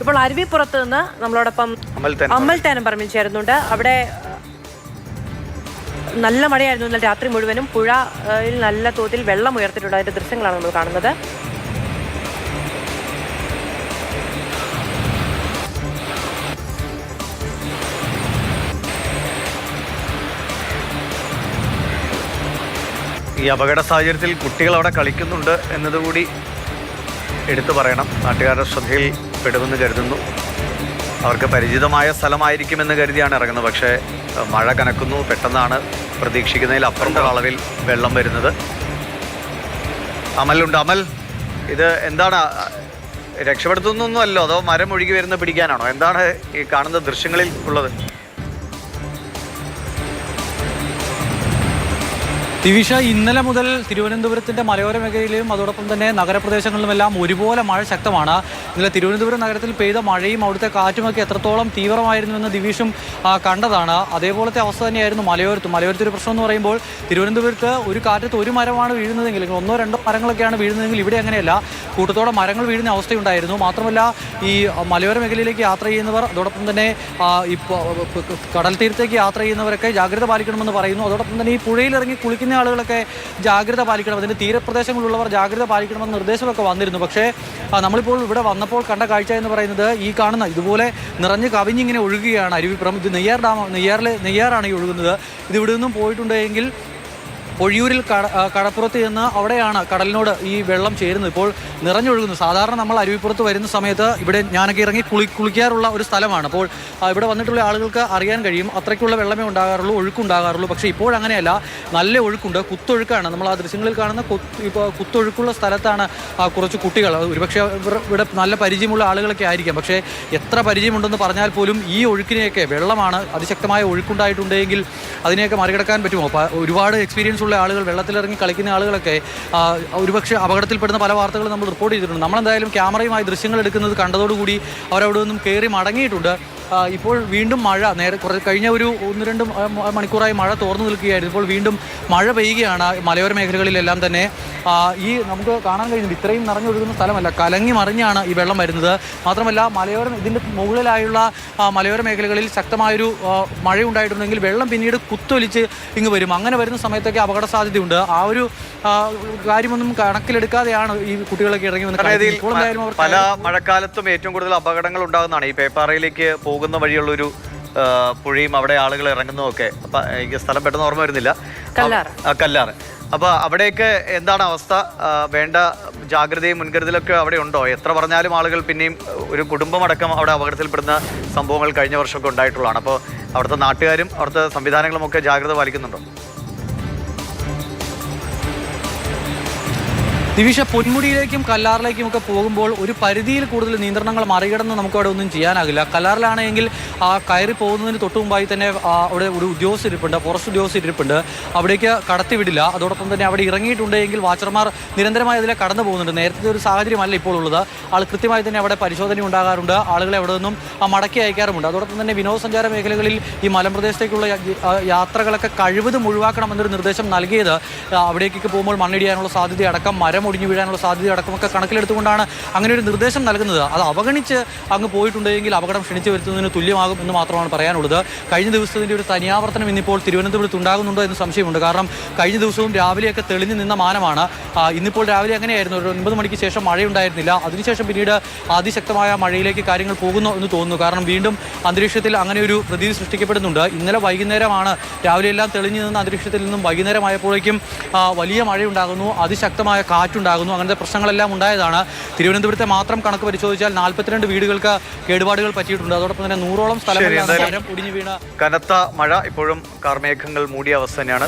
ഇപ്പോൾ അരുവിപ്പുറത്ത് നിന്ന് നമ്മളോടൊപ്പം അമ്മൽ തേനം പറമ്പിൽ ചേരുന്നുണ്ട് അവിടെ നല്ല മഴയായിരുന്നു ഇന്നലെ രാത്രി മുഴുവനും. പുഴയിൽ നല്ല തോതിൽ വെള്ളം ഉയർത്തിയിട്ടുണ്ട് അതിന്റെ ദൃശ്യങ്ങളാണ് നമ്മൾ കാണുന്നത്. ഈ അപകട സാഹചര്യത്തിൽ കുട്ടികൾ അവിടെ കളിക്കുന്നുണ്ട് എന്നതുകൂടി എടുത്തു പറയണം. നാട്ടുകാരുടെ ശ്രദ്ധയിൽ പെടുമെന്ന് കരുതുന്നു. അവർക്ക് പരിചിതമായ സ്ഥലമായിരിക്കുമെന്ന് കരുതിയാണ് ഇറങ്ങുന്നത്. പക്ഷേ മഴ കനക്കുന്നു. പെട്ടെന്നാണ് പ്രതീക്ഷിക്കുന്നതിൽ അപ്പുറത്തെ അളവിൽ വെള്ളം വരുന്നത്. അമലുണ്ട്. അമൽ ഇത് എന്താണ്? രക്ഷപ്പെടുത്തുന്നൊന്നുമല്ലോ? അതോ മരം ഒഴുകി വരുന്ന പിടിക്കാനാണോ? എന്താണ് ഈ കാണുന്ന ദൃശ്യങ്ങളിൽ ഉള്ളത്? ദിവിഷ ഇന്നലെ മുതൽ തിരുവനന്തപുരത്തിന്റെ മലയോര മേഖലയിലും അതോടൊപ്പം തന്നെ നഗരപ്രദേശങ്ങളിലുമെല്ലാം ഒരുപോലെ മഴ ശക്തമാണ്. ഇന്നലെ തിരുവനന്തപുരം നഗരത്തിൽ പെയ്ത മഴയും അവിടുത്തെ കാറ്റുമൊക്കെ എത്രത്തോളം തീവ്രമായിരുന്നുവെന്ന് ദിവിഷും കണ്ടതാണ്. അതേപോലത്തെ അവസ്ഥ തന്നെയായിരുന്നു മലയോരത്ത്. മലയോരത്തെ ഒരു പ്രശ്നം എന്ന് പറയുമ്പോൾ തിരുവനന്തപുരത്ത് ഒരു കാറ്റത്ത് ഒരു മരമാണ് വീഴുന്നതെങ്കിൽ ഒന്നോ രണ്ടോ മരങ്ങളൊക്കെയാണ് വീഴുന്നതെങ്കിൽ ഇവിടെ അങ്ങനെയല്ല. കൂട്ടത്തോടെ മരങ്ങൾ വീഴുന്ന അവസ്ഥയുണ്ടായിരുന്നു. മാത്രമല്ല ഈ മലയോര മേഖലയിലേക്ക് യാത്ര ചെയ്യുന്നവർ അതോടൊപ്പം തന്നെ ഇപ്പോൾ കടൽ തീരത്തേക്ക് യാത്ര ചെയ്യുന്നവരൊക്കെ ജാഗ്രത പാലിക്കണമെന്ന് പറയുന്നു. അതോടൊപ്പം തന്നെ ഈ പുഴയിലിറങ്ങി കുളിക്കുന്ന ആളുകളൊക്കെ ജാഗ്രത പാലിക്കണം. അതിന്റെ തീരപ്രദേശങ്ങളിലുള്ളവർ ജാഗ്രത പാലിക്കണമെന്ന നിർദ്ദേശമൊക്കെ വന്നിരുന്നു. പക്ഷേ നമ്മളിപ്പോൾ ഇവിടെ വന്നപ്പോൾ കണ്ട കാഴ്ച എന്ന് പറയുന്നത് ഈ കാണുന്ന ഇതുപോലെ നിറഞ്ഞ് കവിഞ്ഞിങ്ങനെ ഒഴുകുകയാണ് അരുവിപ്പുറം. ഇത് നെയ്യാർ ഡാം നെയ്യാറിൽ നെയ്യാറാണ് ഈ ഒഴുകുന്നത്. ഇത് ഇവിടെ നിന്നും പോയിട്ടുണ്ടെങ്കിൽ പൊഴിയൂരിൽ കടപ്പുറത്ത് ചെന്ന് അവിടെയാണ് കടലിനോട് ഈ വെള്ളം ചേരുന്നത്. ഇപ്പോൾ നിറഞ്ഞൊഴുകുന്നു. സാധാരണ നമ്മൾ അരുവിപ്പുറത്ത് വരുന്ന സമയത്ത് ഇവിടെ ഞാനൊക്കെ ഇറങ്ങി കുളി കുളിക്കാറുള്ള ഒരു സ്ഥലമാണ്. അപ്പോൾ ഇവിടെ വന്നിട്ടുള്ള ആളുകൾക്ക് അറിയാൻ കഴിയും. അത്രയ്ക്കുള്ള വെള്ളമേ ഉണ്ടാകാറുള്ളൂ ഒഴുക്കുണ്ടാകാറുള്ളൂ. പക്ഷേ ഇപ്പോഴങ്ങനെയല്ല നല്ല ഒഴുക്കുണ്ട്. കുത്തൊഴുക്കാണ്. നമ്മൾ ആ ദൃശ്യങ്ങളിൽ കാണുന്ന ഇപ്പോൾ കുത്തൊഴുക്കുള്ള സ്ഥലത്താണ് കുറച്ച് കുട്ടികൾ. ഒരുപക്ഷെ ഇവിടെ നല്ല പരിചയമുള്ള ആളുകളൊക്കെ ആയിരിക്കാം. പക്ഷേ എത്ര പരിചയമുണ്ടെന്ന് പറഞ്ഞാൽ പോലും ഈ ഒഴുക്കിനെയൊക്കെ വെള്ളമാണ് അതിശക്തമായ ഒഴുക്കുണ്ടായിട്ടുണ്ടെങ്കിൽ അതിനെയൊക്കെ മറികടക്കാൻ പറ്റുമോ? ഒരുപാട് എക്സ്പീരിയൻസ് ഉള്ള ആളുകൾ വെള്ളത്തിലിറങ്ങി കളിക്കുന്ന ആളുകളൊക്കെ ഒരുപക്ഷെ അപകടത്തിൽപ്പെടുന്ന പല വാർത്തകളും നമ്മൾ റിപ്പോർട്ട് ചെയ്തിട്ടുണ്ട്. നമ്മളെന്തായാലും ക്യാമറയുമായി ദൃശ്യങ്ങൾ എടുക്കുന്നത് കണ്ടതോടുകൂടി അവരവിടെ നിന്നും കയറി മടങ്ങിയിട്ടുണ്ട്. ഇപ്പോൾ വീണ്ടും മഴ നേരെ കുറച്ച് കഴിഞ്ഞ ഒരു ഒന്ന് രണ്ട് മണിക്കൂറായി മഴ തോർന്നു നിൽക്കുകയായിരുന്നു. ഇപ്പോൾ വീണ്ടും മഴ പെയ്യുകയാണ് മലയോര മേഖലകളിലെല്ലാം തന്നെ. ഈ നമുക്ക് കാണാൻ കഴിയുന്നത് ഇത്രയും നിറഞ്ഞൊഴുകുന്ന സ്ഥലമല്ല. കലങ്ങി മറിഞ്ഞാണ് ഈ വെള്ളം വരുന്നത്. മാത്രമല്ല മലയോരം ഇതിന്റെ മുകളിലായുള്ള മലയോര മേഖലകളിൽ ശക്തമായൊരു മഴ മഴയുണ്ടായിട്ടുണ്ടെങ്കിൽ വെള്ളം പിന്നീട് കുത്തൊലിച്ച് ഇങ്ങ് വരും. അങ്ങനെ വരുന്ന സമയത്തൊക്കെ അപകട സാധ്യതയുണ്ട്. ആ ഒരു കാര്യമൊന്നും കണക്കിലെടുക്കാതെയാണ് ഈ കുട്ടികളൊക്കെ ഇറങ്ങി വന്ന് കാരണം ഇതിൽ കളിക്കുന്നത്. ഇപ്പോൾ എന്തായാലും അവർ പല മഴക്കാലത്തും ഏറ്റവും കൂടുതൽ അപകടങ്ങൾ ഉണ്ടാകുന്നതാണ്. ഈ പേപ്പാറയിലേക്ക് പോകുന്ന വഴിയുള്ളൊരു പുഴയും അവിടെ ആളുകൾ ഇറങ്ങുന്നതൊക്കെ. അപ്പൊ എനിക്ക് സ്ഥലം പെട്ടെന്ന് ഓർമ്മ വരുന്നില്ല. കല്ലാർ. അപ്പോൾ അവിടെയൊക്കെ എന്താണ് അവസ്ഥ? വേണ്ട ജാഗ്രതയും മുൻകരുതലൊക്കെ അവിടെ ഉണ്ടോ? എത്ര പറഞ്ഞാലും ആളുകൾ പിന്നെയും ഒരു കുടുംബമടക്കം അവിടെ അപകടത്തിൽപ്പെടുന്ന സംഭവങ്ങൾ കഴിഞ്ഞ വർഷമൊക്കെ ഉണ്ടായിട്ടുള്ളതാണ്. അപ്പോൾ അവിടുത്തെ നാട്ടുകാരും അവിടുത്തെ സംവിധാനങ്ങളും ഒക്കെ ജാഗ്രത പാലിക്കുന്നുണ്ടോ? ദിവിഷ പൊന്മുടിയിലേക്കും കല്ലാറിലേക്കും ഒക്കെ പോകുമ്പോൾ ഒരു പരിധിയിൽ കൂടുതൽ നിയന്ത്രണങ്ങൾ മറികടന്ന് നമുക്ക് അവിടെ ഒന്നും ചെയ്യാനാകില്ല. കല്ലാറിലാണെങ്കിൽ ആ കയറി പോകുന്നതിന് തൊട്ട് മുമ്പായി തന്നെ അവിടെ ഒരു ഉദ്യോഗസ്ഥ ഇരിപ്പുണ്ട് ഫോറസ്റ്റ് ഉദ്യോഗസ്ഥ ഇരിപ്പുണ്ട്. അവിടേക്ക് കടത്തിവിടില്ല. അതോടൊപ്പം തന്നെ അവിടെ ഇറങ്ങിയിട്ടുണ്ടെങ്കിൽ വാച്ചർമാർ നിരന്തരമായി അതിലെ കടന്നു പോകുന്നുണ്ട്. നേരത്തെ ഒരു സാഹചര്യമല്ല ഇപ്പോൾ ഉള്ളത്. ആൾ കൃത്യമായി തന്നെ അവിടെ പരിശോധന ഉണ്ടാകാറുണ്ട്. ആളുകളെ അവിടെ നിന്നും മടക്കി അയക്കാറുമുണ്ട്. അതോടൊപ്പം തന്നെ വിനോദസഞ്ചാര മേഖലകളിൽ ഈ മലമ്പ്രദേശത്തേക്കുള്ള യാത്രകളൊക്കെ കഴിവതും ഒഴിവാക്കണമെന്നൊരു നിർദ്ദേശം നൽകിയത് അവിടേക്കൊക്കെ പോകുമ്പോൾ മണ്ണിടിയാനുള്ള സാധ്യത അടക്കം മരം ഒടിഞ്ഞു വീഴാനുള്ള സാധ്യത അടക്കമൊക്കെ കണക്കിലെടുത്തുകൊണ്ടാണ് അങ്ങനെ ഒരു നിർദ്ദേശം നൽകുന്നത്. അത് അവഗണിച്ച് അങ്ങ് പോയിട്ടുണ്ടെങ്കിൽ അപകടം ക്ഷണിച്ചു വരുത്തുന്നതിന് തുല്യമാകും എന്ന് മാത്രമാണ് പറയാനുള്ളത്. കഴിഞ്ഞ ദിവസത്തിന്റെ ഒരു തനിയാവർത്തനം ഇന്നിപ്പോൾ തിരുവനന്തപുരത്ത് ഉണ്ടാകുന്നുണ്ടോ എന്ന് സംശയമുണ്ട്. കാരണം കഴിഞ്ഞ ദിവസവും രാവിലെയൊക്കെ തെളിഞ്ഞു നിന്ന മാനമാണ്. ഇന്നിപ്പോൾ രാവിലെ അങ്ങനെയായിരുന്നു ഒരു ഒൻപത് മണിക്ക് ശേഷം മഴയുണ്ടായിരുന്നില്ല. അതിനുശേഷം പിന്നീട് അതിശക്തമായ മഴയിലേക്ക് കാര്യങ്ങൾ പോകുന്നു എന്ന് തോന്നുന്നു. കാരണം വീണ്ടും അന്തരീക്ഷത്തിൽ അങ്ങനെ ഒരു പ്രതീതി സൃഷ്ടിക്കപ്പെടുന്നുണ്ട്. ഇന്നലെ വൈകുന്നേരമാണ് രാവിലെ എല്ലാം തെളിഞ്ഞു നിന്ന അന്തരീക്ഷത്തിൽ നിന്നും വൈകുന്നേരമായപ്പോഴേക്കും വലിയ മഴയുണ്ടാകുന്നു. അതിശക്തമായ കാറ്റുണ്ടാകുന്നു അങ്ങനത്തെ പ്രശ്നങ്ങളെല്ലാം ഉണ്ടായതാണ്. തിരുവനന്തപുരത്തെ മാത്രം കണക്ക് പരിശോധിച്ചാൽ നാൽപ്പത്തിരണ്ട് വീടുകൾക്ക് കേടുപാടുകൾ പറ്റിയിട്ടുണ്ട്. അതോടൊപ്പം തന്നെ നൂറോളം സ്ഥലങ്ങളിലാണ് എന്തായാലും- മരം ഒടിഞ്ഞു വീണ കനത്ത മഴ ഇപ്പോഴും കാർമേഘങ്ങൾ മൂടിയ അവസ്ഥ തന്നെയാണ്.